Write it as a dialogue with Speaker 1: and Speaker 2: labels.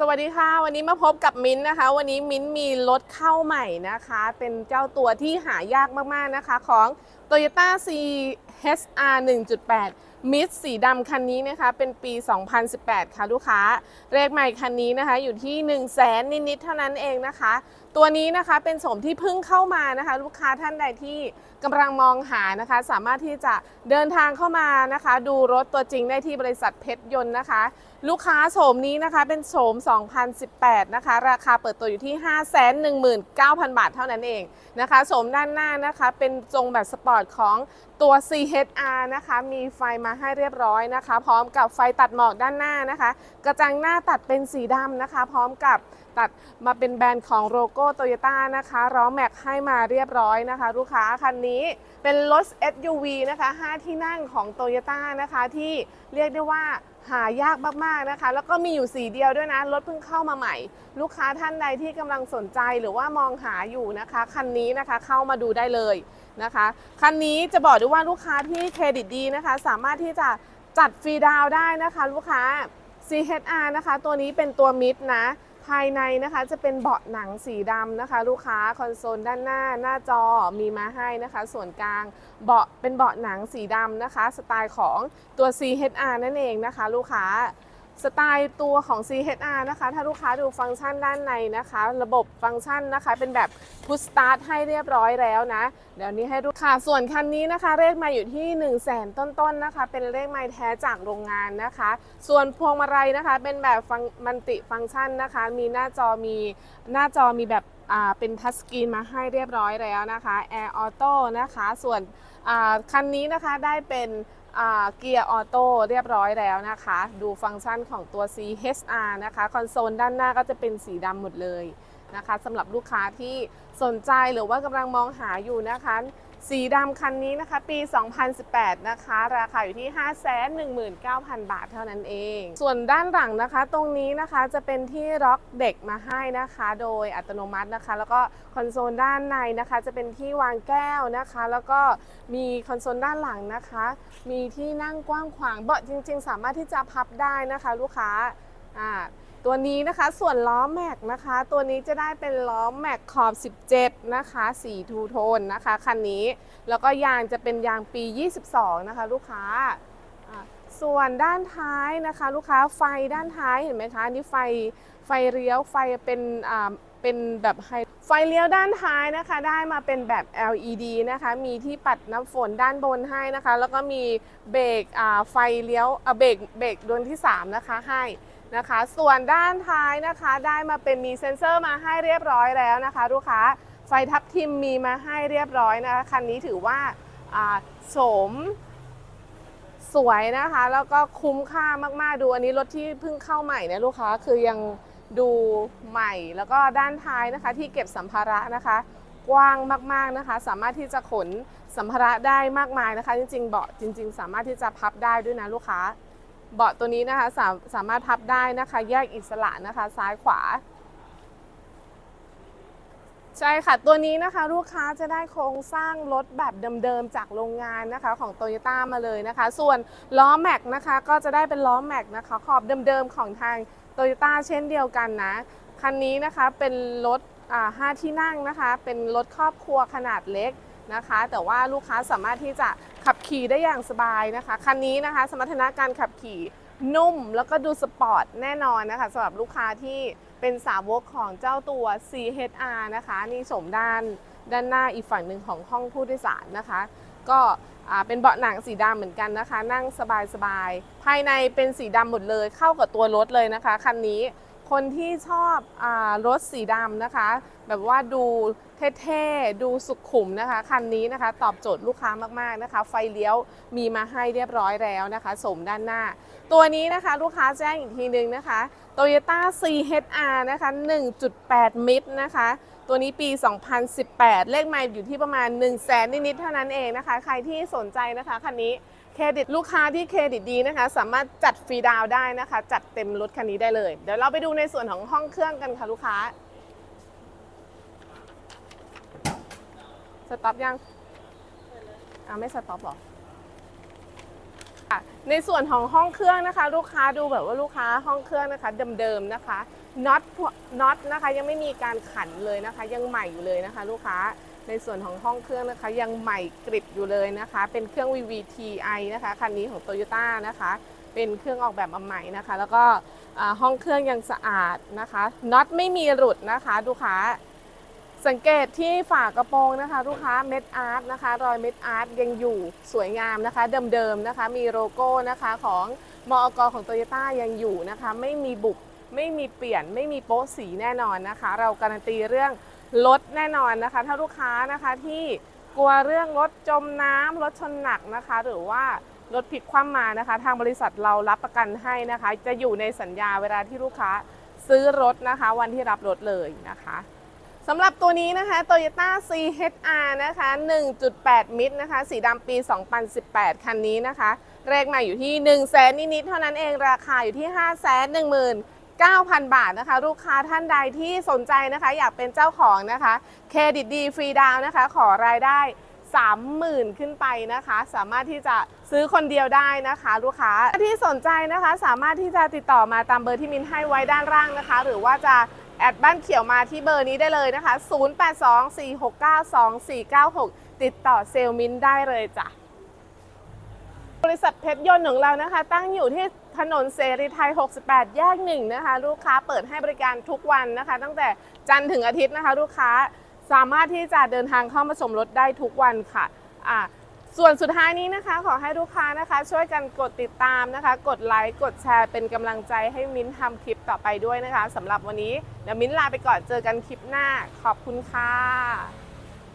Speaker 1: สวัสดีค่ะ วันนี้มาพบกับมิ้นท์นะคะ วันนี้มิ้นท์มีรถเข้าใหม่นะคะ เป็นเจ้าตัวที่หายากมากๆนะคะ ของ Toyota CHR 1.8 มิสสีดำคันนี้นะคะ เป็นปี 2018 ค่ะลูกค้าเลขใหม่คันนี้นะคะ อยู่ที่ 1 0 0 0 0แสนนิดๆเท่านั้นเองนะคะ ตัวนี้นะคะเป็นโฉมที่เพิ่งเข้ามานะคะ ลูกค้าท่านใดที่กำลังมองหานะคะ สามารถที่จะเดินทางเข้ามานะคะ ดูรถตัวจริงได้ที่บริษัทเพชรยนต์นะคะ ลูกค้าโฉมนี้นะคะเป็นโฉม2018 นะคะ ราคาเปิดตัวอยู่ที่ 519,000 บาทเท่านั้นเองนะคะโฉมด้านหน้านะคะ เป็นทรงแบบสปอร์ตของตัว CHR นะคะ มีไฟมาให้เรียบร้อยนะคะ พร้อมกับไฟตัดหมอกด้านหน้านะคะ กระจังหน้าตัดเป็นสีดำนะคะ พร้อมกับ ตัดมาเป็นแบรนด์ของโลโก้โตโยต้านะคะล้อแม็กให้มาเรียบร้อยนะคะ ลูกค้าคันนี้เป็นรถ SUV นะคะ 5 ที่นั่งของโตโยต้านะคะที่เรียกได้ว่าหายากมากๆนะคะ แล้วก็มีอยู่สีเดียวด้วยนะ รถเพิ่งเข้ามาใหม่ ลูกค้าท่านใดที่กำลังสนใจหรือว่ามองหาอยู่นะคะ คันนี้นะคะเข้ามาดูได้เลยนะคะ คันนี้จะบอกด้วยว่าลูกค้าที่เครดิตดีนะคะ สามารถที่จะจัดฟรีดาวได้นะคะ ลูกค้า CHR นะคะ ตัวนี้เป็นตัวมิดนะ ภายในนะคะจะเป็นเบาะหนังสีดำนะคะ ลูกค้าคอนโซลด้านหน้าหน้าจอมีมาให้นะคะ ส่วนกลางเบาะเป็นเบาะหนังสีดำนะคะ สไตล์ของตัว CHR นั่นเองนะคะ ลูกค้า สไตล์ตัวของ CHR นะคะ ถ้าลูกค้าดูฟังก์ชันด้านในนะคะ ระบบฟังก์ชันนะคะ เป็นแบบ Push Start ให้เรียบร้อยแล้วนะ เดี๋ยวนี้ให้ดูค่ะ ส่วนคันนี้นะคะ เลขมาอยู่ที่ 1 0 0 0 0แสนต้นๆนะคะ เป็นเลขไม้แท้จากโรงงานนะคะ ส่วนพวงมาลัยนะคะ เป็นแบบฟังมันติฟังก์ชันนะคะ มีหน้าจอมีหน้าจอมีแบบอ่าเป็นทัชสกรีนมาให้เรียบร้อยแล้วนะคะ Air Auto นะคะ ส่วนคันนี้นะคะได้เป็น เกียร์ออโต้เรียบร้อยแล้วนะคะ ดูฟังก์ชันของตัว CHR นะคะ คอนโซลด้านหน้าก็จะเป็นสีดำหมดเลยนะคะสำหรับลูกค้าที่สนใจหรือว่ากำลังมองหาอยู่นะคะ สีดำคันนี้นะคะ ปี 2018 นะคะ ราคาอยู่ที่ 519,000 บาทเท่านั้นเอง ส่วนด้านหลังนะคะ ตรงนี้นะคะจะเป็นที่ล็อกเด็กมาให้นะคะ โดยอัตโนมัตินะคะ แล้วก็คอนโซลด้านในนะคะ จะเป็นที่วางแก้วนะคะ แล้วก็มีคอนโซลด้านหลังนะคะ มีที่นั่งกว้างขวางเบาะจริง ๆ สามารถที่จะพับได้นะคะ ลูกค้าอ่า ตัวนี้นะคะ ส่วนล้อแม็กนะคะ ตัวนี้จะได้เป็นล้อแม็กขอบ 17 นะคะสีทูโทนนะคะคันนี้ แล้วก็ยางจะเป็นยางปี 22 นะคะ ลูกค้า ส่วนด้านท้ายนะคะ ลูกค้าไฟด้านท้ายเห็นไหมคะนี่ไฟไฟเลี้ยวไฟเป็นอ่าเป็นแบบไฮไฟเลี้ยวด้านท้ายนะคะ ได้มาเป็นแบบ LED นะคะ มีที่ปัดน้ำฝนด้านบนให้นะคะ แล้วก็มีเบรกอ่าไฟเลี้ยวอ่าเบรกเบรกดวงที่ 3 นะคะให้ นะคะ ส่วนด้านท้ายนะคะได้มาเป็นมีเซ็นเซอร์มาให้เรียบร้อยแล้วนะคะ ลูกค้าไฟทับทิมมีมาให้เรียบร้อยนะคะคันนี้ถือว่าโฉมสวยนะคะ แล้วก็คุ้มค่ามากๆดูอันนี้รถที่เพิ่งเข้าใหม่นะลูกค้าคือยังดูใหม่แล้วก็ด้านท้ายนะคะ ที่เก็บสัมภาระนะคะ กว้างมากๆนะคะ สามารถที่จะขนสัมภาระได้มากมายนะคะ จริงๆเบาะจริง ๆ สามารถที่จะพับได้ด้วยนะลูกค้า เบาะตัวนี้นะคะสาสามารถพับได้นะคะ แยกอิสระนะคะ ซ้ายขวา ใช่ค่ะ ตัวนี้นะคะ ลูกค้าจะได้โครงสร้างรถแบบเดิมๆ จากโรงงานนะคะของโตโยต้ามาเลยนะคะ ส่วนล้อแม็กนะคะ ก็จะได้เป็นล้อแม็กนะคะ ขอบเดิมๆ ของทางโตโยต้าเช่นเดียวกันนะ คันนี้นะคะเป็นรถห้าที่นั่งนะคะ เป็นรถครอบครัวขนาดเล็ก นะคะ แต่ว่าลูกค้าสามารถที่จะขับขี่ได้อย่างสบายนะคะ คันนี้นะคะ สมรรถนะการขับขี่นุ่มแล้วก็ดูสปอร์ตแน่นอนนะคะสำหรับลูกค้าที่เป็นสาวกของเจ้าตัว CHR นะคะ นี่สมด้านด้านหน้าอีกฝั่งหนึ่งของห้องผู้โดยสารนะคะ ก็เป็นเบาะหนังสีดำเหมือนกันนะคะ นั่งสบายๆ ภายในเป็นสีดำหมดเลยเข้ากับตัวรถเลยนะคะ คันนี้ คนที่ชอบอรถสีดำนะคะ แบบว่าดูเท่ๆ ดูสุขุมนะคะ คันนี้นะคะตอบโจทย์ลูกค้ามากๆนะคะ ไฟเลี้ยวมีมาให้เรียบร้อยแล้วนะคะ สมด้านหน้า ตัวนี้นะคะลูกค้าแจ้งอีกทีนึงนะคะ Toyota CHR นะคะ 1.8 มิตรนะคะ ตัวนี้ปี 2018 เลขไมล์อยู่ที่ประมาณ 1 0 0 0 0แสนนิดๆเท่านั้นเองนะคะ ใครที่สนใจนะคะคันนี้ เครดิตลูกค้าที่เครดิตดีนะคะ สามารถจัดฟรีดาวได้นะคะ จัดเต็มรถคันนี้ได้เลย เดี๋ยวเราไปดูในส่วนของห้องเครื่องกันค่ะลูกค้าสต็อปยังอ่าไม่สต็อปหรอในส่วนของห้องเครื่องนะคะ ลูกค้าดูแบบว่าลูกค้าห้องเครื่องนะคะเดิมๆนะคะน็อตน็อตนะคะยังไม่มีการขันเลยนะคะ ยังใหม่อยู่เลยนะคะ ลูกค้า ในส่วนของห้องเครื่องนะคะ ยังใหม่กริบอยู่เลยนะคะ เป็นเครื่อง VVTi นะคะคันนี้ของ Toyota นะคะ เป็นเครื่องออกแบบมาใหม่นะคะ แล้วก็ห้องเครื่องยังสะอาดนะคะน็อตไม่มีหลุดนะคะลูกค้าสังเกตที่ฝากระโปรงนะคะ ลูกค้าเม็ดอาร์ตนะคะ รอยเม็ดอาร์ตยังอยู่สวยงามนะคะ เดิมๆนะคะ มีโลโก้นะคะของมอกของโตโยต้ายังอยู่นะคะ ไม่มีบุบไม่มีเปลี่ยน ไม่มีโป๊ะสีแน่นอนนะคะ เราการันตีเรื่อง รถแน่นอนนะคะ ถ้าลูกค้านะคะที่กลัวเรื่องรถจมน้ำรถชนหนักนะคะ หรือว่ารถพลิกคว่ำมานะคะ ทางบริษัทเรารับประกันให้นะคะ จะอยู่ในสัญญาเวลาที่ลูกค้าซื้อรถนะคะ วันที่รับรถเลยนะคะสำหรับตัวนี้นะคะ Toyota CHR นะคะ 1.8 มิตรนะคะ สีดำปี 2018 คันนี้นะคะ เลขใหม่อยู่ที่ 1 0 0 0 0แสนนิดๆเท่านั้นเอง ราคาอยู่ที่ 5 1 1 9 0 0 0 บาทนะคะ ลูกค้าท่านใดที่สนใจนะคะ อยากเป็นเจ้าของนะคะเครดิตดีฟรีดาวนะคะ ขอรายได้ 30,000 ขึ้นไปนะคะ สามารถที่จะซื้อคนเดียวได้นะคะ ลูกค้าที่สนใจนะคะ สามารถที่จะติดต่อมาตามเบอร์ที่มินให้ไว้ด้านล่างนะคะ หรือว่าจะแอดบ้านเขียวมาที่เบอร์นี้ได้เลยนะคะ 0824692496 ติดต่อเซลลมินได้เลยจ้ะ บริษัทเพชรยนต์ของเรานะคะ ตั้งอยู่ที่ถนนเสรีไทย 68 แยกหนึ่งนะคะ ลูกค้าเปิดให้บริการทุกวันนะคะ ตั้งแต่จันทร์ถึงอาทิตย์นะคะ ลูกค้าสามารถที่จะเดินทางเข้ามาชมรถได้ทุกวันค่ะอ่าส่วนสุดท้ายนี้นะคะ ขอให้ลูกค้านะคะ ช่วยกันกดติดตามนะคะ กดไลค์กดแชร์เป็นกำลังใจให้มิ้นทำคลิปต่อไปด้วยนะคะสำหรับวันนี้เดี๋ยวมิ้นลาไปก่อนเจอกันคลิปหน้าขอบคุณค่ะ